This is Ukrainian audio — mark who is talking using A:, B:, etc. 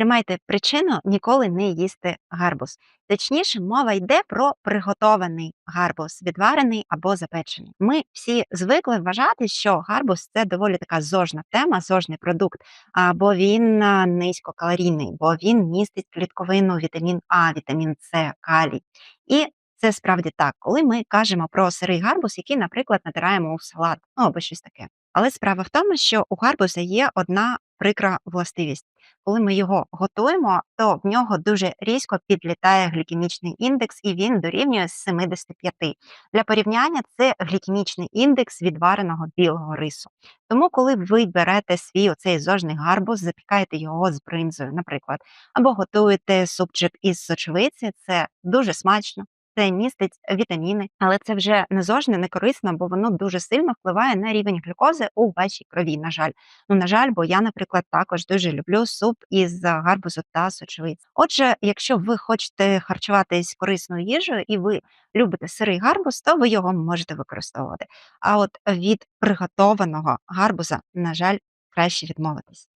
A: Тримайте причину ніколи не їсти гарбуз. Точніше, мова йде про приготований гарбуз, відварений або запечений. Ми всі звикли вважати, що гарбуз це доволі така зожна тема, зожний продукт, або він низькокалорійний, бо він містить клітковину, вітамін А, вітамін С, калій. І це справді так, коли ми кажемо про сирий гарбуз, який, наприклад, натираємо у салат, ну або щось таке. Але справа в тому, що у гарбуза є одна прикра властивість. Коли ми його готуємо, то в нього дуже різко підлітає глікемічний індекс, і він дорівнює 75. Для порівняння це глікемічний індекс відвареного білого рису. Тому, коли ви берете свій оцей зожний гарбуз, запікаєте його з бринзою, наприклад, або готуєте супчик із сочевиці, це дуже смачно. Це містить вітаміни, але це вже не зожне, не корисно, бо воно дуже сильно впливає на рівень глюкози у вашій крові. На жаль, ну на жаль, бо я, наприклад, також дуже люблю суп із гарбузу та сочевиць. Отже, якщо ви хочете харчуватись корисною їжею і ви любите сирий гарбуз, то ви його можете використовувати. А от від приготованого гарбуза, на жаль, краще відмовитись.